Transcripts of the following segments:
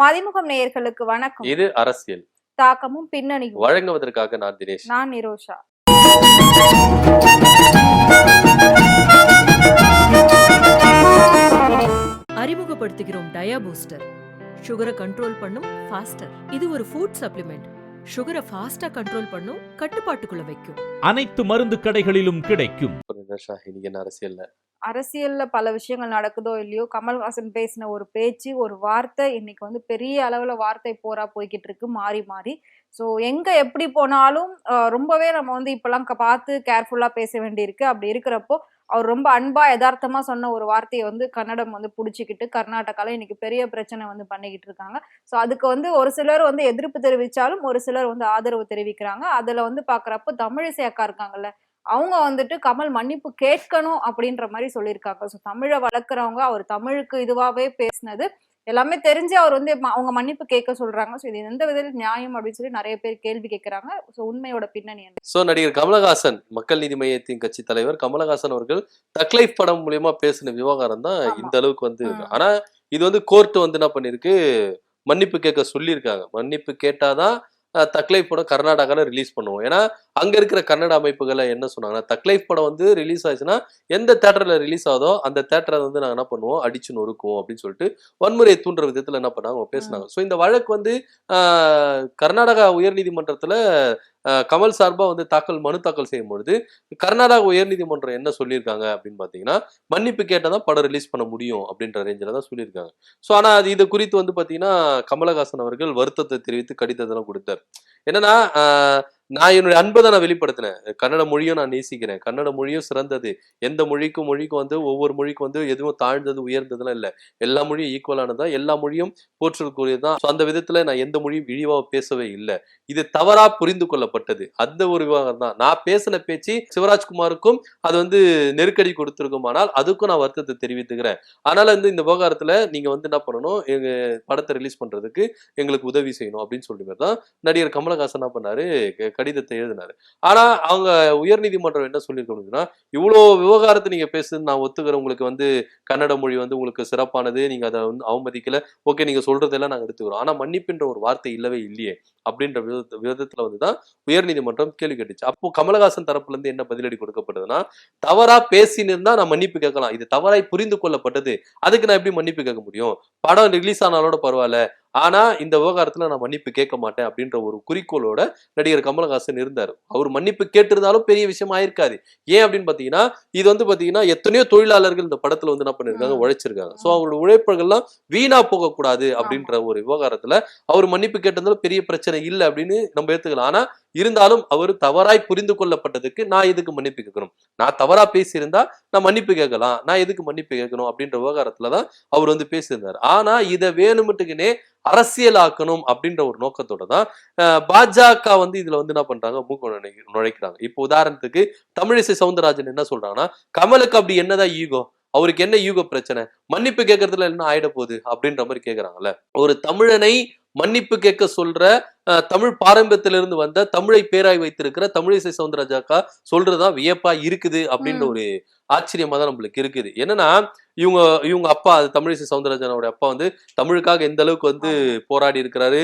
மதிமுகம் நேயர்களுக்கு வணக்கம். இது அரசியல். தாக்கமும் பின்னணியும். வழங்குவதற்காக நான் தினேஷ். நான் நிரோஷா. அறிமுகப்படுத்துகிறோம் டயா பூஸ்டர். சுகரை கண்ட்ரோல் பண்ணும் ஃபாஸ்டர் இது ஒரு ஃபுட் சப்ளிமெண்ட் சுகரை ஃபாஸ்டா கண்ட்ரோல் பண்ணும் கட்டுப்பாட்டுக்குள்ள வைக்கும். அனைத்து மருந்து கடைகளிலும் கிடைக்கும். அரசியல்ல? அரசியல்ல பல விஷயங்கள் நடக்குதோ இல்லையோ கமல்ஹாசன் பேசின ஒரு பேச்சு ஒரு வார்த்தை இன்னைக்கு வந்து பெரிய அளவுல வார்த்தை போரா போய்கிட்டு இருக்கு மாறி மாறி. ஸோ எங்க எப்படி போனாலும் ரொம்பவே நம்ம வந்து இப்பெல்லாம் க- பார்த்து கேர்ஃபுல்லா பேச வேண்டியிருக்கு. அப்படி இருக்கிறப்போ அவர் ரொம்ப அன்பா யதார்த்தமா சொன்ன ஒரு வார்த்தையை வந்து கன்னடம் வந்து பிடிச்சிக்கிட்டு கர்நாடகால இன்னைக்கு பெரிய பிரச்சனை வந்து பண்ணிக்கிட்டு இருக்காங்க. ஸோ அதுக்கு வந்து ஒரு சிலர் வந்து எதிர்ப்பு தெரிவிச்சாலும் ஒரு சிலர் வந்து ஆதரவு தெரிவிக்கிறாங்க. அதுல வந்து பாக்குறப்போ தமிழிசை அக்கா இருக்காங்கல்ல அவங்க வந்துட்டு கமல் மன்னிப்பு கேட்கணும் அப்படின்ற மாதிரி சொல்லியிருக்காங்க. ஸோ தமிழை வளர்க்குறவங்க அவர் தமிழுக்கு இதுவாகவே பேசினது. எல்லாமே தெரிஞ்சு அவர் வந்து அவங்க மன்னிப்பு கேட்க சொல்றாங்க. ஸோ இது எந்த விதத்தில் நியாயம் அப்படின்னு சொல்லி நிறைய பேர் கேள்வி கேட்கறாங்க. ஸோ உண்மையோட பின்னணி என்ன? சோ நடிகர் கமலஹாசன் மக்கள் நீதி மையத்தின் கட்சி தலைவர் கமலஹாசன் அவர்கள் தக்லைஃப் படம் மூலியமா பேசின விவகாரம் தான். இந்த அளவுக்கு வந்து. ஆனா இது வந்து கோர்ட் வந்து என்ன பண்ணிருக்கு மன்னிப்பு கேட்க சொல்லியிருக்காங்க. மன்னிப்பு கேட்டாதான் தக்லைஃப் படம் கர்நாடகால ரிலீஸ் பண்ணுவோம். ஏன்னா அங்க இருக்கிற கன்னட அமைப்புகளை என்ன சொன்னாங்கன்னா தக்லைஃப் படம் வந்து ரிலீஸ் ஆச்சுன்னா எந்த தேட்டர்ல ரிலீஸ் ஆகுதோ அந்த தேட்டரை வந்து நாங்க என்ன பண்ணுவோம்? அடிச்சு நொறுக்குவோம் அப்படின்னு சொல்லிட்டு வன்முறையை தூண்டுற விதத்துல என்ன பண்ணாங்க? பேசினாங்க. ஸோ இந்த வழக்கு வந்து கர்நாடகா உயர்நீதிமன்றத்துல கமல் சார்பா வந்து தாக்கல் மனு தாக்கல் செய்யும் பொழுது கர்நாடகா உயர்நீதிமன்றம் என்ன சொல்லியிருக்காங்க? அப்படின்னு பாத்தீங்கன்னா மன்னிப்பு கேட்டால் தான் படம் ரிலீஸ் பண்ண முடியும். அப்படின்ற ரேஞ்சில் தான் சொல்லியிருக்காங்க. ஸோ ஆனா அது இது குறித்து வந்து பாத்தீங்கன்னா கமலஹாசன் அவர்கள் வருத்தத்தை தெரிவித்து கடிதத்தெல்லாம் கொடுத்தார். என்னன்னா ஆஹ், நான் என்னுடைய அன்பை தான் நான் வெளிப்படுத்தினேன். கன்னட மொழியும் நான் நேசிக்கிறேன். கன்னட மொழியும் சிறந்தது. எந்த மொழிக்கும் மொழிக்கும் வந்து ஒவ்வொரு மொழிக்கும் வந்து எதுவும் தாழ்ந்தது உயர்ந்ததுலாம் இல்லை. எல்லா மொழியும் ஈக்குவலானதான் எல்லா மொழியும் போற்றக்கூடியதுதான் ஸோ அந்த விதத்துல நான் எந்த மொழியும் இழிவாக பேசவே இல்லை. இது தவறா புரிந்து கொள்ளப்பட்டது. அந்த ஒரு விவகாரம் தான். நான் பேசின பேச்சு சிவராஜ்குமாருக்கும் அது வந்து நெருக்கடி கொடுத்துருக்கும். ஆனால் அதுக்கும் நான் வருத்தத்தை தெரிவித்துக்கிறேன். அதனால வந்து இந்த விவகாரத்துல நீங்க வந்து என்ன பண்ணணும்? எங்க படத்தை ரிலீஸ் பண்றதுக்கு எங்களுக்கு உதவி செய்யணும் அப்படின்னு சொல்லிட்டு மாதிரி தான் நடிகர் கமலஹாசன் என்ன பண்ணாரு? கடிதத்தை எழுதினாரு. ஆனா அவங்க உயர்நீதிமன்றம் என்ன சொல்லியிருக்கணும்னா இவ்வளோ விவகாரத்தை நீங்க பேசுறது நான் ஒத்துக்கிறேன். உங்களுக்கு வந்து கன்னட மொழி வந்து உங்களுக்கு சிறப்பானது. நீங்க அதை வந்து அவமதிக்கல. ஓகே நீங்க சொல்றதெல்லாம் நாங்க எடுத்துக்கிறோம். ஆனா மன்னிப்புன்ற ஒரு வார்த்தை இல்லவே இல்லையே. அப்படின்ற விதத்து விதத்துல வந்து தான் உயர்நீதிமன்றம் கேள்வி கேட்டுச்சு. அப்போ கமலஹாசன் தரப்புல இருந்து என்ன பதிலடி கொடுக்கப்பட்டதுன்னா தவறா பேசினிருந்தா நான் மன்னிப்பு கேட்கலாம். இது தவறாய் புரிந்து கொள்ளப்பட்டது. அதுக்கு நான் எப்படி மன்னிப்பு கேட்க முடியும்? படம் ரிலீஸ் ஆனாலோட பரவாயில்ல. ஆனா இந்த விவகாரத்துல நான் மன்னிப்பு கேட்க மாட்டேன் அப்படின்ற ஒரு குறிக்கோளோட நடிகர் கமலஹாசன் இருந்தார். அவர் மன்னிப்பு கேட்டிருந்தாலும் பெரிய விஷயம் ஆயிருக்காது. ஏன் அப்படின்னு பாத்தீங்கன்னா இது வந்து பாத்தீங்கன்னா எத்தனையோ தொழிலாளர்கள் இந்த படத்துல வந்து என்ன பண்ணிருக்காங்க. உழைச்சிருக்காங்க. சோ அவங்களோட உழைப்புகள்லாம் வீணா போகக்கூடாது அப்படின்ற ஒரு விவகாரத்துல அவர் மன்னிப்பு கேட்டதால பெரிய பிரச்சனை இல்லை அப்படின்னு நம்ம ஏத்துக்கலாம். ஆனா இருந்தாலும் அவர் தவறாய் புரிந்து கொள்ளப்பட்டதுக்கு நான் எதுக்கு மன்னிப்பு கேட்கணும்? நான் தவறா பேசியிருந்தா நான் மன்னிப்பு கேட்கலாம். நான் எதுக்கு மன்னிப்பு கேட்கணும் அப்படின்ற விவகாரத்துலதான் அவர் வந்து பேசியிருந்தார். ஆனா இதை வேணுமிட்டுக்குனே அரசியலாக்கணும் அப்படின்ற ஒரு நோக்கத்தோட தான் பாஜக வந்து இதுல வந்து என்ன பண்றாங்க? மூக்க நுழைக்கிறாங்க. இப்போ உதாரணத்துக்கு தமிழிசை சவுந்தரராஜன் என்ன சொல்றாங்கன்னா கமலுக்கு அப்படி என்னதான் ஈகோ? அவருக்கு என்ன யூக பிரச்சனை? மன்னிப்பு கேட்கறதுல என்ன ஆயிட போகுது? அப்படின்ற மாதிரி கேக்குறாங்கல்ல. ஒரு தமிழனை மன்னிப்பு கேட்க சொல்ற தமிழ் பாரம்பரியத்திலிருந்து வந்த தமிழை பேராய் வைத்திருக்கிற தமிழிசை சவுந்தரராஜாக்கா சொல்றதுதான் வியப்பா இருக்குது அப்படின்ற. ஒரு ஆச்சரியமா தான் நம்மளுக்கு இருக்குது. என்னன்னா இவங்க இவங்க அப்பா அது தமிழிசை சவுந்தரராஜனோட அப்பா வந்து தமிழுக்காக எந்த அளவுக்கு வந்து போராடி இருக்கிறாரு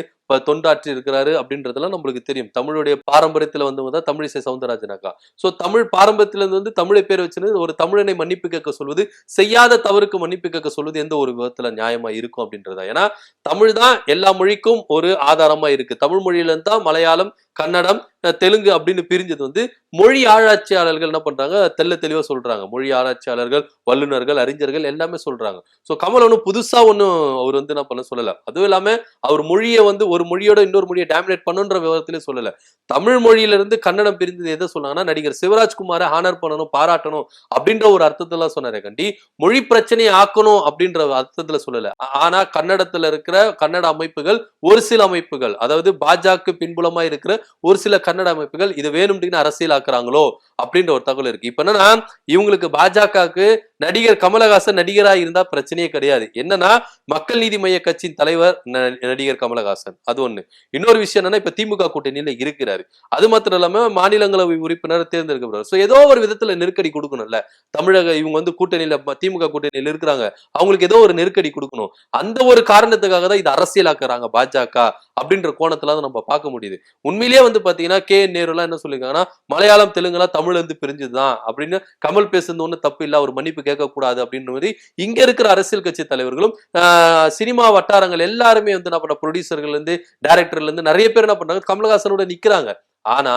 தொண்டாற்றி இருக்கிறாரு அப்படின்றதெல்லாம் நம்மளுக்கு தெரியும். தமிழுடைய பாரம்பரியத்துல வந்தவங்க தான் தமிழிசை சவுந்தரராஜனாக்கா ஸோ தமிழ் பாரம்பரியத்துல இருந்து வந்து தமிழை பேர் வச்சிருந்து ஒரு தமிழனை மன்னிப்பு கேட்க சொல்வது செய்யாத தவறுக்கு மன்னிப்பு கேட்க சொல்வது எந்த ஒரு விதத்துல நியாயமா இருக்கும் அப்படின்றதா? ஏன்னா தமிழ் தான் எல்லா மொழிக்கும் ஒரு ஆதாரமா இருக்கு. தமிழ் மொழியில இருந்து தான் மலையாளம் கன்னடம் தெலுங்கு அப்படின்னு பிரிஞ்சது வந்து மொழி ஆராய்ச்சியாளர்கள் என்ன பண்றாங்க? தெள்ள தெளிவா சொல்றாங்க. மொழி ஆராய்ச்சியாளர்கள் வல்லுநர்கள் அறிஞர்கள் எல்லாமே சொல்றாங்க. ஸோ கமல் ஒன்றும் புதுசா ஒன்றும் அவர் வந்து என்ன பண்ண சொல்லல. அதுவும் இல்லாம அவர் மொழியை வந்து ஒரு மொழியோட இன்னொரு மொழியை டாமினேட் பண்ணுன்ற விவரத்திலே சொல்லல. தமிழ் மொழியிலிருந்து கன்னடம் பிரிந்தது எதை சொன்னாங்கன்னா நடிகர் சிவராஜ்குமாரை ஹானர் பண்ணணும் பாராட்டணும் அப்படின்ற ஒரு அர்த்தத்துல சொன்னாரே கண்டி. மொழி பிரச்சனையை ஆக்கணும் அப்படின்ற அர்த்தத்துல சொல்லல. ஆனா கன்னடத்துல இருக்கிற கன்னட அமைப்புகள் ஒரு சில அமைப்புகள் அதாவது பாஜக பின்புலமா இருக்கிற ஒரு சில கன்னட அமைப்புகள் இது வேணும்னு அரசியல் ஆக்குறாங்களோ அப்படின்ற ஒரு தகவல் இருக்கு. இப்ப என்னன்னா இவங்களுக்கு பாஜகவுக்கு நடிகர் கமலஹாசன் நடிகரா இருந்தா பிரச்சனையே கிடையாது. என்னன்னா மக்கள் நீதி மைய கட்சியின் தலைவர் நடிகர் கமலஹாசன். அது ஒண்ணு. இன்னொரு விஷயம் என்னன்னா இப்ப திமுக கூட்டணியில இருக்கிறாரு. அது மாத்திரம் இல்லாம மாநிலங்களவை உறுப்பினர் தேர்ந்தெடுக்கப்படுறாரு ஸோ ஏதோ ஒரு விதத்துல நெருக்கடி கொடுக்கணும்ல. தமிழக இவங்க வந்து கூட்டணியில திமுக கூட்டணியில இருக்கிறாங்க. அவங்களுக்கு ஏதோ ஒரு நெருக்கடி கொடுக்கணும். அந்த ஒரு காரணத்துக்காக தான் இது அரசியலாக்குறாங்க பாஜக அப்படின்ற கோணத்துல தான் நம்ம பார்க்க முடியுது. உண்மையிலேயே வந்து பாத்தீங்கன்னா கே. என். நேருலாம் என்ன சொல்லியிருக்காங்கன்னா மலையாளம் தெலுங்குலாம் தமிழ் வந்து பிரிஞ்சதுதான் அப்படின்னு கமல் பேசுறது ஒன்றும் தப்பு இல்லை. அவர் மன்னிப்பு கேட்கக்கூடாது அப்படின்ற மாதிரி இங்க இருக்கிற அரசியல் கட்சி தலைவர்களும் சினிமா வட்டாரங்கள் எல்லாருமே வந்து என்ன பண்ண ப்ரொடியூசர்கள் இருந்து டைரக்டர்ல இருந்து நிறைய பேர் என்ன பண்றாங்க கமலஹாசனோட நிக்கிறாங்க. ஆனா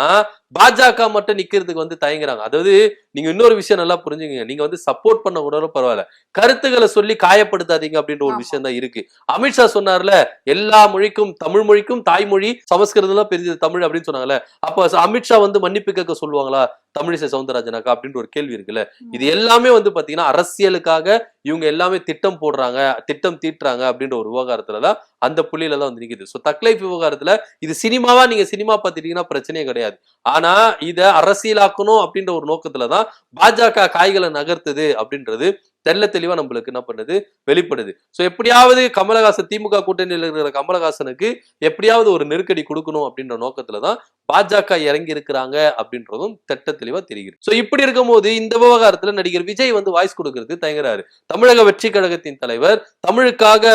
பாஜக மட்டும் நிக்கிறதுக்கு வந்து தயங்குறாங்க. அதாவது நீங்க இன்னொரு விஷயம் நல்லா புரிஞ்சுங்க நீங்க வந்து சப்போர்ட் பண்ண கூட பரவாயில்ல. கருத்துக்களை சொல்லி காயப்படுத்தாதீங்க அப்படின்ற ஒரு. விஷயம் தான் இருக்கு. அமித்ஷா சொன்னார்ல எல்லா மொழிக்கும் தமிழ் மொழிக்கும் தாய்மொழி சமஸ்கிருதம் பெரிய தமிழ் அப்படின்னு சொன்னாங்கல்ல. அப்ப அமித்ஷா வந்து மன்னிப்பு கேட்க சொல்லுவாங்களா? தமிழிசை சவுந்தரராஜனாக்கா அப்படின்ற ஒரு கேள்வி இருக்குல்ல? இது எல்லாமே வந்து பாத்தீங்கன்னா அரசியலுக்காக இவங்க எல்லாமே திட்டம் போடுறாங்க திட்டம் தீட்டுறாங்க அப்படின்ற ஒரு விவகாரத்துலதான் அந்த புள்ளியில தான் வந்து நிக்குது. சோ தக்லைஃப் விவகாரத்துல இது சினிமாவா நீங்க சினிமா பார்த்துட்டீங்கன்னா பிரச்சனையே கிடையாது. ஆனா இத அரசியலாக்கணும் அப்படின்ற ஒரு நோக்கத்துலதான் பாஜக காய்களை நகர்த்துது அப்படின்றது தெல்ல தெளிவா நம்மளுக்கு என்ன பண்ணுது? வெளிப்படுது. ஸோ எப்படியாவது கமலஹாசன் திமுக கூட்டணியில் இருக்கிற கமலஹாசனுக்கு எப்படியாவது ஒரு நெருக்கடி கொடுக்கணும் அப்படின்ற நோக்கத்துலதான் பாஜக இறங்கி இருக்கிறாங்க அப்படின்றதும் திட்ட தெளிவா தெரிகிறது. ஸோ இப்படி இருக்கும்போது இந்த விவகாரத்துல நடிகர் விஜய் வந்து வாய்ஸ் கொடுக்கறதுக்கு தயங்குறாரு. தமிழக வெற்றி கழகத்தின் தலைவர் தமிழுக்காக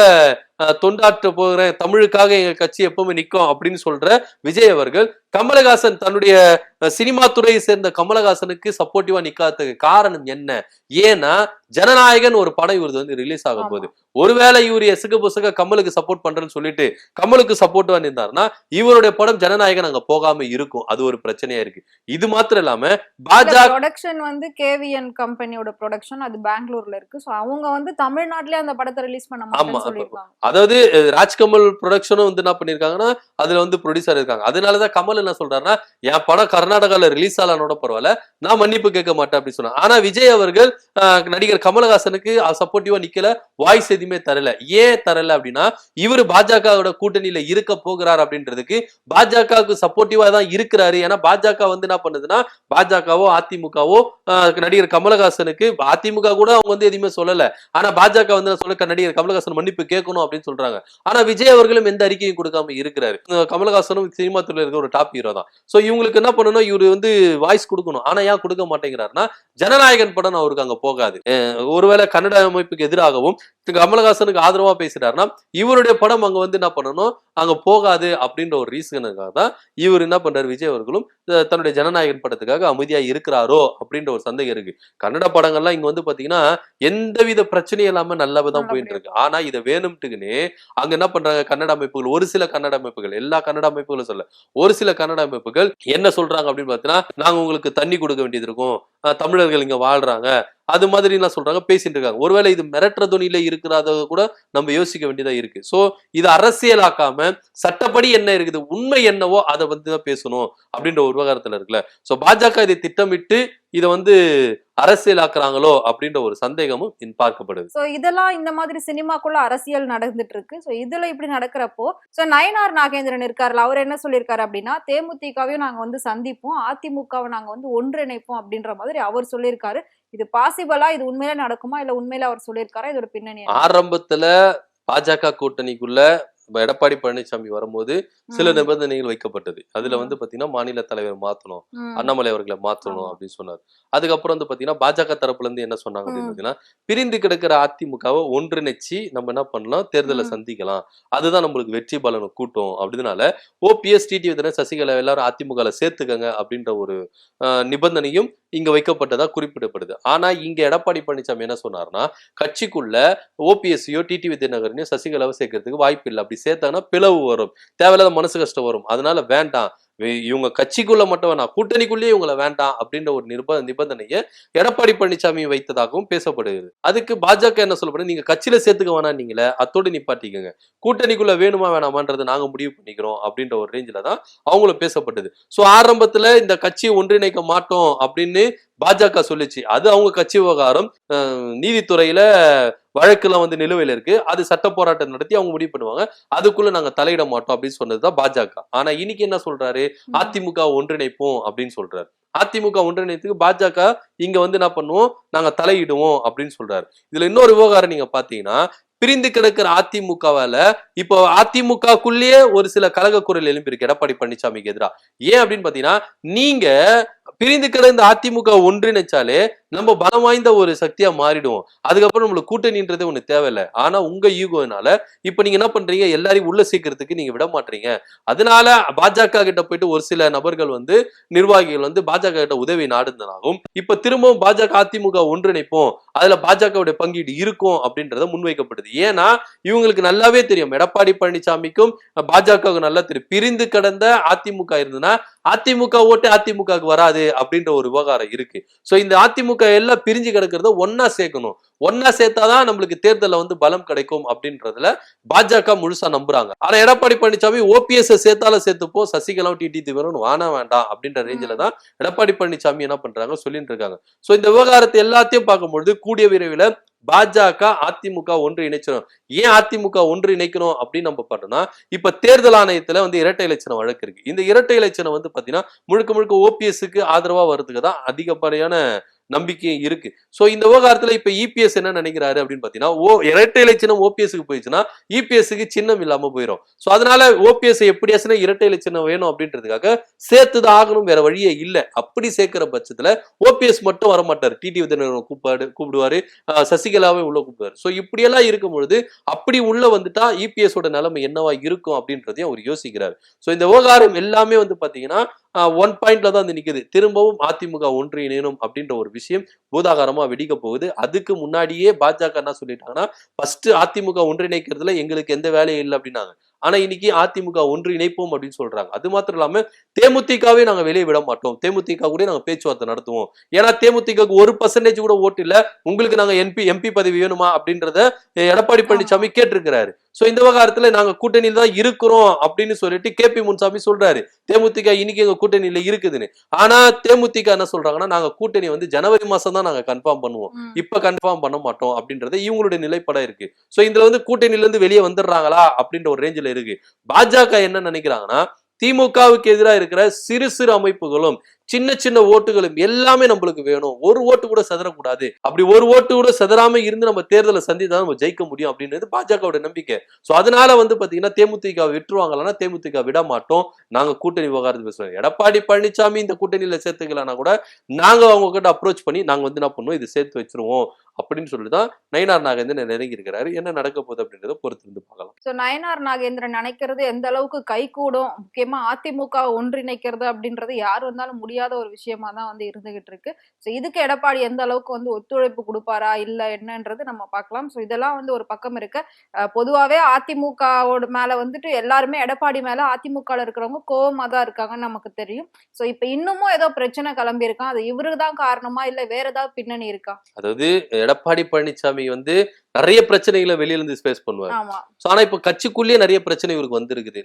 தொண்டாற்ற போகிறேன் தமிழுக்காக எங்க கட்சி எப்பவுமே நிக்கும் அப்படின்னு சொல்ற விஜய் அவர்கள் கமலஹாசன் தன்னுடைய சினிமா துறையை சேர்ந்த கமலஹாசனுக்கு சப்போர்ட்டிவா நிக்காததுக்கு காரணம் என்ன? ஏன்னா ஜனநாயகன் ஒரு படம் இவரது வந்து ரிலீஸ் ஆக போகுது. ஒருவேளை இவர் எசுக புசக கமலுக்கு சப்போர்ட் பண்றேன்னு சொல்லிட்டு கமலுக்கு சப்போர்ட் இருந்தாருன்னா இவருடைய படம் ஜனநாயகன் அங்க போகாம இருக்கும். அது ஒரு பிரச்சனையா இருக்கு. இது மாத்திரம் இல்லாம பாஜக ப்ரொடக்ஷன் வந்து கேவிஎன் கம்பெனியோட ப்ரொடக்ஷன் அது பெங்களூர்ல இருக்கு. சோ அவங்க வந்து தமிழ்நாட்டிலே அந்த படத்தை ரிலீஸ் பண்ண ஆமா, அதாவது ராஜ்கமல் ப்ரொடக்ஷனும் வந்து என்ன பண்ணிருக்காங்கன்னா அதுல வந்து ப்ரொடியூசர் இருக்காங்க. அதனாலதான் கமல் என்ன சொல்றாருன்னா என் படம் கர்நாடகாவில் ரிலீஸ் ஆகலானோட பரவாயில்ல. நான் மன்னிப்பு கேட்க மாட்டேன் அப்படின்னு சொன்னாங்க. ஆனா விஜய் அவர்கள் நடிகர் கமலஹாசனுக்கு சப்போர்ட்டிவா நிக்கல வாய்ஸ் எதுவுமே தரல. ஏன் தரல அப்படின்னா இவர் பாஜகவோட கூட்டணியில இருக்க போகிறார் அப்படின்றதுக்கு பாஜகவுக்கு சப்போர்ட்டிவா தான் இருக்கிறாரு. ஏன்னா பாஜக வந்து என்ன பண்ணுதுன்னா பாஜகவோ அதிமுகவோ நடிகர் கமலஹாசனுக்கு அதிமுக கூட அவங்க வந்து எதுவுமே சொல்லல. ஆனா பாஜக வந்து சொல்ல நடிகர் கமலஹாசன் மன்னிப்பு கேட்கணும் அப்படின்னு சொல்றாங்க. ஆனா விஜய் அவர்களும் எந்த அறிக்கையும் கொடுக்காம இருக்கிறாரு. கமல்ஹாசனும் கமலஹாசனும் சினிமா துறையில இருக்க ஒரு டாப் ஹீரோ தான். சோ இவங்களுக்கு என்ன பண்ணணும்? இவரு வந்து வாய்ஸ் கொடுக்கணும். ஆனா ஏன் கொடுக்க மாட்டேங்கிறாருன்னா ஜனநாயகன் படம் அவருக்கு அங்க போகாது. ஒருவேளை கன்னட அமைப்புக்கு எதிராகவும் கமலஹாசனுக்கு ஆதரவா பேசுறாருன்னா இவருடைய படம் அங்க வந்து என்ன பண்ணணும்? அங்க போகாது அப்படின்ற ஒரு ரீசனுக்காக தான் இவர் என்ன பண்றாரு? விஜய் அவர்களும் தன்னுடைய ஜனநாயகன் படத்துக்காக அமைதியா இருக்கிறாரோ அப்படின்ற ஒரு சந்தேகம் இருக்கு. கன்னட படங்கள்லாம் இங்க வந்து பாத்தீங்கன்னா எந்தவித பிரச்சனையும் இல்லாம நல்லாதான் போயிட்டு இருக்கு. ஆனா இதை வேணும்ட்டுக்குன்னு அங்க என்ன பண்றாங்க? கன்னட அமைப்புகள் ஒரு சில கன்னட அமைப்புகள் எல்லா கன்னட அமைப்புகளும் சொல்ல ஒரு சில கன்னட அமைப்புகள் என்ன சொல்றாங்க அப்படின்னு பாத்தீங்கன்னா நாங்க உங்களுக்கு தண்ணி கொடுக்க வேண்டியது இருக்கும். தமிழர்கள் இங்க வாழ்றாங்க. அது மாதிரி எல்லாம் சொல்றாங்க பேசிட்டு இருக்காங்க. ஒருவேளை இது மிரட்டுற துணியில இருக்கிறத கூட நம்ம யோசிக்க வேண்டியதா இருக்கு. சோ இது அரசியலாக்காம சட்டப்படி என்ன இருக்குது உண்மை என்னவோ அதை வந்து தான் பேசணும் அப்படின்ற ஒரு விவகாரத்துல இருக்குல்ல. சோ பாஜக இதை திட்டமிட்டு இதை வந்து அரசியலாக்குறாங்களோ அப்படின்ற ஒரு சந்தேகமும் பார்க்கப்படுது. சோ இதெல்லாம் இந்த மாதிரி சினிமாக்குள்ள அரசியல் நடந்துட்டு இருக்கு. சோ இதுல இப்படி நடக்கிறப்போ சோ நயனார் நாகேந்திரன் இருக்காருல அவர் என்ன சொல்லியிருக்காரு அப்படின்னா தேமுதிகவையும் நாங்க வந்து சந்திப்போம் அதிமுகவை நாங்க வந்து ஒன்றிணைப்போம் அப்படின்ற மாதிரி அவர் சொல்லியிருக்காரு. இது பாசிபிளா இது உண்மையில நடக்குமா? இல்ல உண்மையில அவர் சொல்லியிருக்காரா? இதோட பின்னணி ஆரம்பத்துல பாஜக கூட்டணிக்குள்ள எடப்பாடி பழனிசாமி வரும்போது சில நிபந்தனைகள் வைக்கப்பட்டது அதுல. வந்து பாத்தீங்கன்னா மாநில தலைவர் மாத்தணும் அண்ணாமலை அவர்களை மாத்தணும். அப்படின்னு சொன்னார் அதுக்கப்புறம் வந்து பாத்தீங்கன்னா பாஜக தரப்புல இருந்து என்ன சொன்னாங்க அப்படின்னு. பாத்தீங்கன்னா பிரிந்து கிடக்கிற அதிமுகவை ஒன்றிணைச்சு நம்ம என்ன பண்ணலாம் தேர்தலை. சந்திக்கலாம் அதுதான் நம்மளுக்கு வெற்றி பலனை கூட்டும் அப்படினால ஓபிஎஸ் தினம் சசிகலா எல்லாரும் அதிமுகல சேர்த்துக்கங்க அப்படின்ற ஒரு நிபந்தனையும் இங்க வைக்கப்பட்டதா குறிப்பிடப்படுது ஆனா இங்க எடப்பாடி பழனிசாமி என்ன சொன்னார்னா கட்சிக்குள்ள ஓபிஎஸ்சியோ டிடிவி தினகரனையோ சசிகலாவை சேர்க்கறதுக்கு வாய்ப்பு இல்லை அப்படி சேர்த்தாங்கன்னா பிளவு வரும். தேவையில்லாத மனசு கஷ்டம் வரும். அதனால வேண்டாம். இவங்க கட்சிக்குள்ள மட்டும் வேணாம். கூட்டணிக்குள்ளேயே இவங்களை வேண்டாம் அப்படின்ற ஒரு நிர்ப நிபந்தனையை எடப்பாடி பழனிசாமி வைத்ததாகவும் பேசப்படுகிறது. அதுக்கு பாஜக என்ன சொல்லப்படுது நீங்க கட்சியில சேர்த்துக்க வேணாம் நீங்களே அத்தோடு நிப்பாட்டிக்கோங்க. கூட்டணிக்குள்ள வேணுமா வேணாமான்றதை நாங்க முடிவு பண்ணிக்கிறோம் அப்படின்ற ஒரு ரேஞ்சில தான் அவங்களும் பேசப்பட்டது. சோ ஆரம்பத்துல இந்த கட்சியை ஒன்றிணைக்க மாட்டோம் அப்படின்னு பாஜக சொல்லுச்சு. அது அவங்க கட்சி விவகாரம். நீதித்துறையில வழக்குலாம் வந்து நிலுவையில இருக்கு. அது சட்ட போராட்டம் நடத்தி அவங்க முடிவு பண்ணுவாங்க. அதுக்குள்ள நாங்க தலையிட மாட்டோம் அப்படின்னு சொன்னதுதான் பாஜக. ஆனா இன்னைக்கு என்ன சொல்றாரு. அதிமுக ஒன்றிணைப்போம் அப்படின்னு சொல்றாரு. அதிமுக ஒன்றிணைத்துக்கு பாஜக இங்க வந்து என்ன பண்ணுவோம்? நாங்க தலையிடுவோம் அப்படின்னு சொல்றாரு. இதுல இன்னொரு விவகாரம் நீங்க பாத்தீங்கன்னா பிரிந்து கிடக்கிற அதிமுகவால இப்போ அதிமுகக்குள்ளேயே ஒரு சில கழக குரல் எழும்பியிருக்கு. எடப்பாடி பழனிசாமிக்கு எதிராக ஏன் அப்படின்னு பாத்தீங்கன்னா நீங்க பிரிந்து கிடந்த அதிமுக ஒன்றிணைச்சாலே நம்ம பலம் வாய்ந்த ஒரு சக்தியா மாறிடுவோம். அதுக்கப்புறம் நம்மளுக்கு கூட்டணின்றது ஒண்ணு தேவையில்லை. ஆனா உங்க ஈகோனால இப்ப நீங்க என்ன பண்றீங்க? எல்லாரையும் உள்ள சீக்கிரத்துக்கு நீங்க விட மாட்டீங்க. அதனால பாஜக கிட்ட போயிட்டு ஒரு சில நபர்கள் வந்து நிர்வாகிகள் வந்து பாஜக கிட்ட உதவி நாடுனதாகவும் இப்ப திரும்பவும் பாஜக அதிமுக ஒன்றிணைப்போம். அதுல பாஜகவுடைய பங்கீடு இருக்கும் அப்படின்றத முன்வைக்கப்படுது. ஏன்னா இவங்களுக்கு நல்லாவே தெரியும். எடப்பாடி பழனிசாமிக்கும் பாஜகவுக்கு நல்லா தெரியும். பிரிந்து கடந்த அதிமுக இருந்ததுன்னா அதிமுக ஓட்டு அதிமுகவுக்கு வராது. அப்படின்ற ஒரு விவகாரம் இருக்கு. ஸோ இந்த அதிமுக எல்லாம் பிரிஞ்சு கிடக்கிறத ஒன்னா சேர்க்கணும். ஒன்னா சேர்த்தாதான் நம்மளுக்கு தேர்தலில் வந்து பலம் கிடைக்கும் அப்படின்றதுல பாஜக முழுசா நம்புறாங்க. ஆனா எடப்பாடி பழனிசாமி ஓபிஎஸ் சேர்த்தாலும் சேர்த்துப்போம். சசிகலா டிடி திவரன் வானா வேண்டாம் அப்படின்ற ரேஞ்சில தான் எடப்பாடி பழனிசாமி என்ன பண்றாங்க சொல்லிட்டு இருக்காங்க. ஸோ இந்த விவகாரத்தை எல்லாத்தையும் பார்க்கும்பொழுது கூடிய விரைவில் பாஜக அதிமுக ஒன்று இணைச்சிடும் ஏன் அதிமுக ஒன்று இணைக்கணும் அப்படின்னு நம்ம பார்த்தோம்னா இப்ப தேர்தல் ஆணையத்துல வந்து இரட்டை இலட்சணம் வழக்கு இருக்கு. இந்த இரட்டை இலட்சணம் வந்து பாத்தீங்கன்னா முழுக்க முழுக்க ஓபிஎஸ்க்கு ஆதரவா வர்றதுக்கு தான் அதிகப்படியான நம்பிக்கையும் இருக்கு. ஸோ இந்த விவகாரத்தில் இப்போ இபிஎஸ் என்ன நினைக்கிறாரு அப்படின்னு பார்த்தீங்கன்னா ஓ இரட்டை சின்னம் ஓபிஎஸ்க்கு போயிடுச்சுன்னா இபிஎஸ்க்கு சின்னம் இல்லாமல் போயிடும் ஸோ அதனால ஓபிஎஸ் எப்படியாச்சுன்னா இரட்டை இலட்சணம் வேணும் அப்படின்றதுக்காக சேர்த்து தான் ஆகணும் வேற வழியே இல்லை. அப்படி சேர்க்கிற பட்சத்தில் ஓபிஎஸ் மட்டும் வரமாட்டார். டிடி விதினர் கூப்பாடு கூப்பிடுவாரு சசிகலாவே உள்ள கூப்பிடுவாரு. ஸோ இப்படியெல்லாம் இருக்கும் பொழுது அப்படி உள்ள வந்துட்டா இபிஎஸோட நிலைமை என்னவா இருக்கும் அப்படின்றதையும் அவர் யோசிக்கிறார். ஸோ இந்த விவகாரம் எல்லாமே வந்து பார்த்தீங்கன்னா ஒன் பாயிண்ட்ல தான் வந்து நிற்குது திரும்பவும் அதிமுக ஒன்று இணையணும் அப்படின்ற ஒரு விஷயம் பூதாகாரமா வெடிக்க போகுது. அதுக்கு முன்னாடியே பாஜக என்ன சொல்லிட்டாங்கன்னா ஃபர்ஸ்ட் அதிமுக ஒன்றிணைக்கிறதுல எங்களுக்கு எந்த வேலையும் இல்லை அப்படின்னாங்க. ஆனா இன்னைக்கு அதிமுக ஒன்று இணைப்போம் அப்படின்னு சொல்றாங்க. அது மாத்திரம் இல்லாம தேமுதிகவே நாங்க வெளியே விட மாட்டோம். தேமுதிக கூட நாங்க பேச்சுவார்த்தை நடத்துவோம். ஏன்னா தேமுதிகக்கு ஒரு பர்சன்டேஜ் கூட ஓட்டு இல்ல. உங்களுக்கு நாங்க எம்பி எம்பி பதவி வேணுமா அப்படின்றத எடப்பாடி பழனிசாமி கேட்டிருக்கிறாரு. சோ இந்த விவகாரத்துல நாங்க கூட்டணியில் தான் இருக்கிறோம் அப்படின்னு சொல்லிட்டு கே பி முன்சாமி சொல்றாரு. தேமுதிக இன்னைக்கு எங்க கூட்டணியில இருக்குதுன்னு. ஆனா தேமுதிக என்ன சொல்றாங்கன்னா நாங்க கூட்டணி வந்து ஜனவரி மாசம் தான் நாங்க கன்ஃபார்ம் பண்ணுவோம். இப்ப கன்ஃபார்ம் பண்ண மாட்டோம் அப்படின்றது இவங்களுடைய நிலைப்பாடா இருக்கு. சோ இதுல வந்து கூட்டணியில இருந்து வெளியே வந்துடுறாங்களா அப்படின்ற ஒரு ரேஞ்சில் இருக்கு. பாஜக என்ன நினைக்கிறாங்கன்னா திமுகவுக்கு எதிராக இருக்கிற சிறு சிறு அமைப்புகளும் சின்ன சின்ன ஓட்டுகளும் எல்லாமே நம்மளுக்கு வேணும். ஒரு ஓட்டு கூட செதறக்கூடாது. அப்படி ஒரு ஓட்டு கூட செதறாம இருந்து நம்ம தேர்தலை சந்தித்தா நம்ம ஜெயிக்க முடியும் அப்படின்றது பாஜகவோட நம்பிக்கை. சோ அதனால வந்து பாத்தீங்கன்னா தேமுதிக விட்டுருவாங்களான்னா தேமுதிக விட மாட்டோம். நாங்க கூட்டணி விவகாரத்தை பேசுவோம் எடப்பாடி பழனிசாமி இந்த கூட்டணியில சேர்த்துக்கலாம்னா கூட நாங்க அவங்க கிட்ட அப்ரோச் பண்ணி நாங்க வந்து என்ன பண்ணுவோம்? இது சேர்த்து வச்சிருவோம். அப்படின்னு சொல்லி தான் நயனார் நாகேந்திரன் நெருங்கி இருக்கிறாரு. என்ன நடக்க போகுது அப்படின்றத பொறுத்து இருந்து பார்க்கலாம். சோ நயனார் நாகேந்திரன் நினைக்கிறது எந்த அளவுக்கு கை கூடும் முக்கியமா அதிமுக ஒன்றிணைக்கிறது அப்படின்றது யார் வந்தாலும் முடியாது. ஒரு விஷயமா தான் வந்து இருந்துகிட்டு இருக்கு. ஸோ இதுக்கு எடப்பாடி எந்த அளவுக்கு வந்து ஒத்துழைப்பு கொடுப்பாரா இல்லை என்னன்றது நம்ம பார்க்கலாம். ஸோ இதெல்லாம் வந்து ஒரு பக்கம் இருக்கு. பொதுவாகவே பொதுவாவே அதிமுகவோட மேல வந்துட்டு எல்லாருமே எடப்பாடி மேல அதிமுகல இருக்கிறவங்க கோவமா தான் இருக்காங்கன்னு நமக்கு தெரியும். சோ இப்போ இன்னமும் ஏதோ பிரச்சனை கிளம்பியிருக்கான் அது இவருக்கு தான் காரணமா? இல்ல வேற ஏதாவது பின்னணி இருக்கா? அதாவது எடப்பாடி பழனிசாமி வந்து நிறைய பிரச்சனைகளை வெளியில இருந்து ஃபேஸ் பண்ணுவார் So, ஆனா இப்ப கட்சிக்குள்ளேயே நிறைய பிரச்சனை இவருக்கு வந்திருக்குது.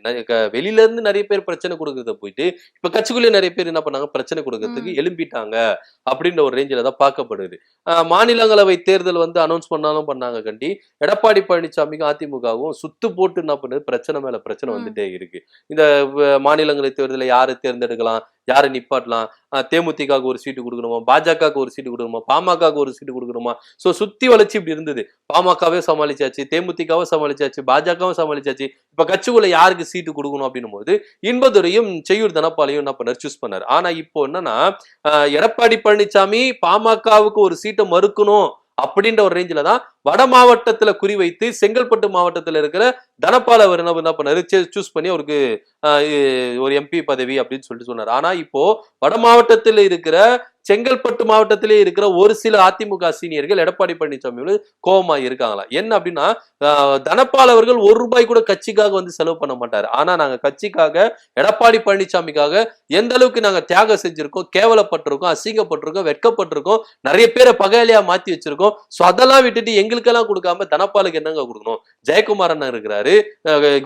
வெளியில இருந்து நிறைய பேர் பிரச்சனை கொடுக்கறத போயிட்டு இப்ப கட்சிக்குள்ளேயே நிறைய பேர் என்ன பண்ணாங்க? பிரச்சனை கொடுக்கறதுக்கு எழும்பிட்டாங்க அப்படின்ற ஒரு ரேஞ்சில தான் பார்க்கப்படுது. ஆஹ் மாநிலங்களவை தேர்தல் வந்து அனௌன்ஸ் பண்ணாலும் பண்ணாங்க கண்டி. எடப்பாடி பழனிசாமிக்கும் அதிமுகவும் சுத்து போட்டு என்ன பண்ணுது? பிரச்சனை மேல பிரச்சனை. வந்துட்டே இருக்கு. இந்த மாநிலங்களவை தேர்தலை யாரை தேர்ந்தெடுக்கலாம்? யாரை நிப்பாட்டலாம்? தேமுதிகாவுக்கு தேமுதிகவுக்கு ஒரு சீட்டு கொடுக்கணுமா? பாஜகவுக்கு ஒரு சீட்டு கொடுக்கணுமா? பாமகவுக்கு ஒரு சீட்டு கொடுக்கணுமா? ஸோ சுத்தி வளர்ச்சி இப்படி இருந்தது. பாமகவே சமாளிச்சாச்சு தேமுதிகவை சமாளிச்சாச்சு பாஜகவும் சமாளிச்சாச்சு. இப்ப கட்சிக்குள்ள யாருக்கு சீட்டு கொடுக்கணும் அப்படின்னும் போது இன்பதுரையும் செய்யூர் தனப்பாலையும் என்ன பண்ணார்? சூஸ் பண்ணார். ஆனா இப்போ என்னன்னா எடப்பாடி பழனிசாமி பாமகவுக்கு ஒரு சீட்டை மறுக்கணும் அப்படின்ற ஒரு ரேஞ்சில தான் வட மாவட்டத்துல குறிவைத்து செங்கல்பட்டு மாவட்டத்துல இருக்கிற தனபால் அவர் என்ன என்ன பண்ணாரு சூஸ் பண்ணி அவருக்கு ஒரு எம்பி பதவி அப்படின்னு சொல்லிட்டு சொன்னார். ஆனா இப்போ வட மாவட்டத்தில் இருக்கிற செங்கல்பட்டு மாவட்டத்திலே இருக்கிற ஒரு சில அதிமுக சீனியர்கள் எடப்பாடி பழனிசாமி கோபமா இருக்காங்களா? என்ன அப்படின்னா தனபால் அவர்கள் ஒரு ரூபாய் கூட கட்சிக்காக வந்து செலவு பண்ண மாட்டாரு. ஆனா நாங்க கட்சிக்காக எடப்பாடி பழனிசாமிக்காக எந்த அளவுக்கு நாங்க தியாகம் செஞ்சிருக்கோம் கேவலப்பட்டிருக்கோம் அசிங்கப்பட்டிருக்கோம் வெட்கப்பட்டிருக்கோம் நிறைய பேரை பகையிலையா மாத்தி வச்சிருக்கோம். சோ அதெல்லாம் விட்டுட்டு எங்க எங்களுக்கெல்லாம் கொடுக்காம தனப்பாலுக்கு என்னங்க கொடுக்கணும்? ஜெயக்குமார் அண்ணன் இருக்கிறாரு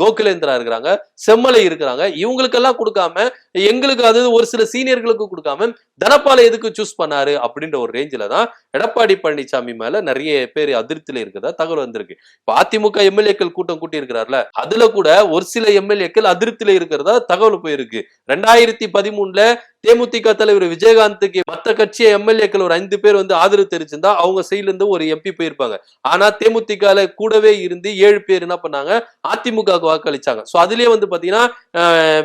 கோகுலேந்திரா இருக்கிறாங்க செம்மலை இருக்கிறாங்க. இவங்களுக்கெல்லாம் கொடுக்காம எங்களுக்கு அது ஒரு சில சீனியர்களுக்கு கொடுக்காம தனப்பாலை எதுக்கு சூஸ் பண்ணாரு அப்படின்ற ஒரு ரேஞ்சில தான் எடப்பாடி பழனிசாமி மேல நிறைய பேர் அதிருப்தியில இருக்கிறதா தகவல் வந்திருக்கு. இப்ப அதிமுக எம்எல்ஏக்கள் கூட்டம் கூட்டி இருக்கிறார்ல அதுல கூட ஒரு சில எம்எல்ஏக்கள் அதிருப்தியில இருக்கிறதா தகவல் போயிருக்கு. ரெண்டாயிரத்தி பதிமூணுல தேமுதிக தலைவர் விஜயகாந்துக்கு மற்ற கட்சி எம்எல்ஏக்கள் ஒரு ஐந்து பேர் வந்து ஆதரவு தெரிவிச்சிருந்தா அவங்க சைடுல இருந்து ஒரு எம்பி போயிருப்பாங்க. ஆனா தேமுதிகல கூடவே இருந்து ஏழு பேர் என்ன பண்ணாங்க? அதிமுக வாக்களிச்சாங்க. சோ அதுலயே வந்து பாத்தீங்கன்னா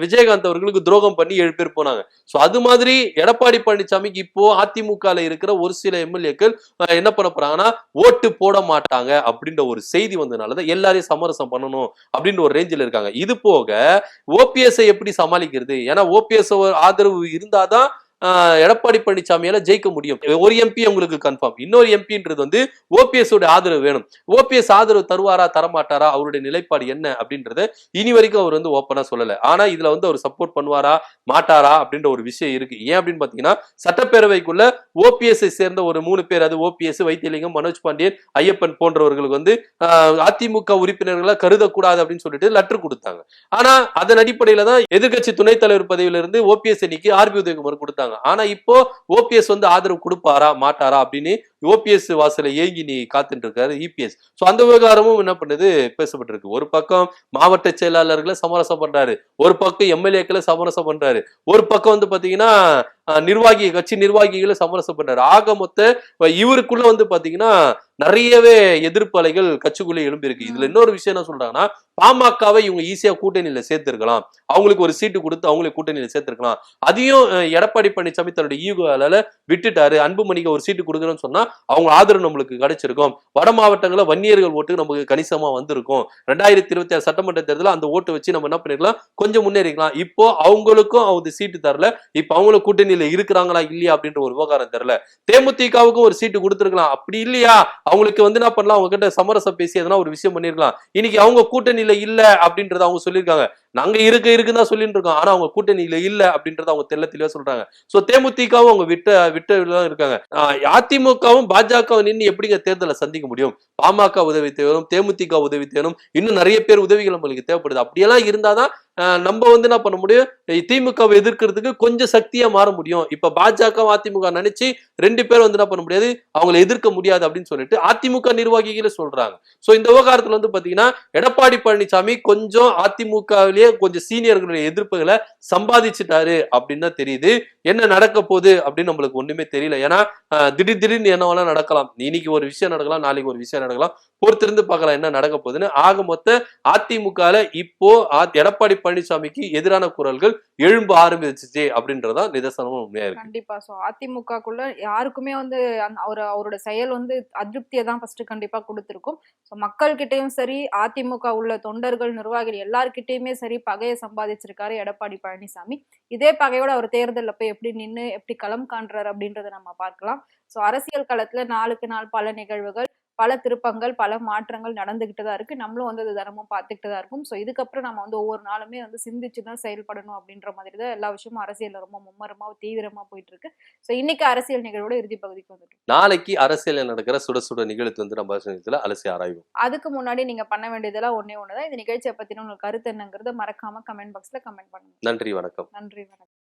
விஜயகாந்த் அவர்களுக்கு துரோகம் பண்ணி ஏழு பேர் போனாங்க. சோ அது மாதிரி எடப்பாடி பழனிசாமிக்கு இப்போ அதிமுகல இருக்கிற ஒரு சில எம்எல்ஏக்கள் என்ன பண்ண போறாங்கன்னா ஓட்டு போட மாட்டாங்க அப்படின்ற ஒரு செய்தி வந்ததுனாலதான் எல்லாரையும் சமரசம் பண்ணணும் அப்படின்ற ஒரு ரேஞ்சில் இருக்காங்க. இது போக ஓபிஎஸ் எப்படி சமாளிக்கிறது? ஏன்னா ஓபிஎஸ் ஆதரவு இருந்தாதான் எடப்பாடி பழனிசாமியால ஜெயிக்க முடியும். ஒரு எம்பி உங்களுக்கு கன்ஃபார்ம் இன்னொரு எம்பின்றது வந்து ஓபிஎஸ் உடைய ஆதரவு வேணும். ஓபிஎஸ் ஆதரவு தருவாரா தரமாட்டாரா அவருடைய நிலைப்பாடு என்ன அப்படின்றத இனி வரைக்கும் அவர் வந்து ஓப்பனா சொல்லல. ஆனா இதுல வந்து அவர் சப்போர்ட் பண்ணுவாரா மாட்டாரா அப்படின்ற ஒரு விஷயம் இருக்கு. ஏன் அப்படின்னு பாத்தீங்கன்னா சட்டப்பேரவைக்குள்ள ஓபிஎஸ் சேர்ந்த ஒரு மூணு பேர் அது ஓபிஎஸ் வைத்தியலிங்கம் மனோஜ் பாண்டியன் ஐயப்பன் போன்றவர்களுக்கு வந்து அதிமுக உறுப்பினர்களை கருதக்கூடாது அப்படின்னு சொல்லிட்டு லெட்டர் கொடுத்தாங்க. ஆனா அதன் அடிப்படையில தான் எதிர்கட்சி துணைத் தலைவர் பதவியிலிருந்து ஓபிஎஸ் அன்னைக்கு ஆர்பி உதயகுமார் கொடுத்தாங்க. ஆனா இப்போ ஓபிஎஸ் வந்து ஆதரவு கொடுப்பாரா மாட்டாரா அப்படின்னு ஓபிஎஸ் வாசல ஏங்கி நீ காத்துட்டு இருக்காரு இபிஎஸ் சோ அந்த விவகாரமும் என்ன பண்ணுது? பேசப்பட்டிருக்கு. ஒரு பக்கம் மாவட்ட செயலாளர்களை சமரசம் பண்றாரு. ஒரு பக்கம் எம்எல்ஏக்களை சமரசம் பண்றாரு. ஒரு பக்கம் வந்து பாத்தீங்கன்னா நிர்வாகி கட்சி நிர்வாகிகளை சமரசம் பண்றாரு. ஆக மொத்த இவருக்குள்ள வந்து பாத்தீங்கன்னா நிறையவே எதிர்ப்பு அலைகள் கட்சிக்குள்ள எழும்பியிருக்கு. இதுல இன்னொரு விஷயம் என்ன சொல்றாங்கன்னா பாமகவை இவங்க ஈஸியா கூட்டணியில சேர்த்திருக்கலாம். அவங்களுக்கு ஒரு சீட்டு கொடுத்து அவங்களை கூட்டணியில சேர்த்திருக்கலாம். அதையும் எடப்பாடி பழனிசாமி தன்னுடைய ஈகோவால விட்டுட்டாரு. அன்புமணிக்கு ஒரு சீட்டு கொடுக்குறேன்னு சொன்னா அவங்க ஆதரவு நம்மளுக்கு கிடைச்சிருக்கும். வட மாவட்டங்களில் வன்னியர்கள் ஓட்டு நமக்கு கணிசமா வந்திருக்கும். ரெண்டாயிரத்தி இருபத்தி ஆறு சட்டமன்ற தேர்தலில் அந்த ஓட்டு வச்சு நம்ம என்ன பண்ணிருக்கலாம்? கொஞ்சம் முன்னேறிக்கலாம். இப்போ அவங்களுக்கும் அவங்க சீட்டு தரல. இப்போ அவங்களும் கூட்டணியில இருக்கிறாங்களா இல்லையா அப்படின்ற ஒரு விவகாரம் தெரியல தேமுதிகவுக்கும் ஒரு சீட்டு கொடுத்துருக்கலாம். அப்படி இல்லையா? அவங்களுக்கு வந்து என்ன பண்ணலாம்? அவங்க கிட்ட சமரசம் பேசி எதனா ஒரு விஷயம் பண்ணிருக்கலாம். இன்னைக்கு அவங்க கூட்டணி நிலை இல்ல அப்படின்றத அவங்க சொல்லியிருக்காங்க. நாங்க இருக்க இருக்குன்னு தான் சொல்லிட்டு இருக்கோம். ஆனா அவங்க கூட்டணியில இல்ல அப்படின்றத அவங்க தெல்ல தெளிவா சொல்றாங்க. சோ தேமுதிகவும் அவங்க விட்ட விட்ட தான் இருக்காங்க அதிமுகவும் பாஜகவும் நின்று எப்படிங்க தேர்தலை சந்திக்க முடியும்? பாமக உதவி தேவையும் தேமுதிக உதவி தேவையும் இன்னும் நிறைய பேர் உதவிகள் நம்மளுக்கு தேவைப்படுது. அப்படியெல்லாம் இருந்தாதான் நம்ம வந்து என்ன பண்ண முடியும்? திமுகவை எதிர்க்கிறதுக்கு கொஞ்சம் சக்தியா மாற முடியும். இப்ப பாஜக அதிமுக நினைச்சு ரெண்டு பேரும் வந்து என்ன பண்ண முடியாது? அவங்களை எதிர்க்க முடியாது அப்படின்னு சொல்லிட்டு அதிமுக நிர்வாகிகளே சொல்றாங்க. சோ இந்த விவகாரத்துல வந்து பாத்தீங்கன்னா எடப்பாடி பழனிசாமி கொஞ்சம் அதிமுகவிலேயே கொஞ்சம் சீனியர்களுடைய எதிர்ப்புகளை சம்பாதிச்சிட்டாரு அப்படின்னு தான் தெரியுது. என்ன நடக்க போகுது அப்படின்னு நம்மளுக்கு ஒண்ணுமே தெரியல. ஏன்னா திடீர் திடீர்னு என்ன வேணா நடக்கலாம். இன்னைக்கு ஒரு விஷயம் நடக்கலாம் நாளைக்கு ஒரு விஷயம் நடக்கலாம். பொறுத்திருந்து பார்க்கலாம் என்ன நடக்க போகுதுன்னு. ஆக மொத்த அதிமுகல இப்போ எடப்பாடி பழனிசாமிக்கு எதிரான குரல்கள் எழும்ப ஆரம்பிச்சிச்சு அப்படின்றதான் நிதர்சனமும் உண்மையா இருக்கு. கண்டிப்பா. சோ அதிமுகக்குள்ள யாருக்குமே வந்து அவர் அவரோட செயல் வந்து அதிருப்தியை தான் ஃபர்ஸ்ட் கண்டிப்பா கொடுத்திருக்கும். ஸோ மக்கள்கிட்டயும் சரி அதிமுக உள்ள தொண்டர்கள் நிர்வாகிகள் எல்லார்கிட்டயுமே சரி பகையை சம்பாதிச்சிருக்காரு எடப்பாடி பழனிசாமி. இதே பகையோட அவர் தேர்தலில் போய் எப்படி நின்று எப்படி களம் காண்றாரு அப்படின்றத நம்ம பார்க்கலாம். ஸோ அரசியல் களத்துல நாளுக்கு நாள் பல நிகழ்வுகள் பல திருப்பங்கள் பல மாற்றங்கள் நடந்துகிட்டு தான் இருக்கு. நம்மளும் வந்து அது தினமும் பார்த்துக்கிட்டு தான் இருக்கும். ஸோ இதுக்கப்புறம் நம்ம வந்து ஒவ்வொரு நாளுமே வந்து சிந்திச்சு தான் செயல்படணும் அப்படின்ற மாதிரி தான் எல்லா விஷயமும் அரசியல்ல ரொம்ப மும்மரமா தீவிரமா போயிட்டு இருக்கு ஸோ இன்னைக்கு அரசியல் நிகழ்வோட இறுதி பகுதிக்கு வந்துட்டு நாளைக்கு அரசியல் நடக்கிற சுட சுட நிகழ்த்து வந்து நம்ம அரசியல் அலசி ஆராய்வோம். அதுக்கு முன்னாடி நீங்க பண்ண வேண்டியதெல்லாம் ஒண்ணே ஒண்ணுதான். இந்த நிகழ்ச்சியை பத்தின உங்களுக்கு கருத்து என்னங்கிறத மறக்காம கமெண்ட் பாக்ஸ்ல கமெண்ட் பண்ணுங்க. நன்றி வணக்கம். நன்றி வணக்கம்.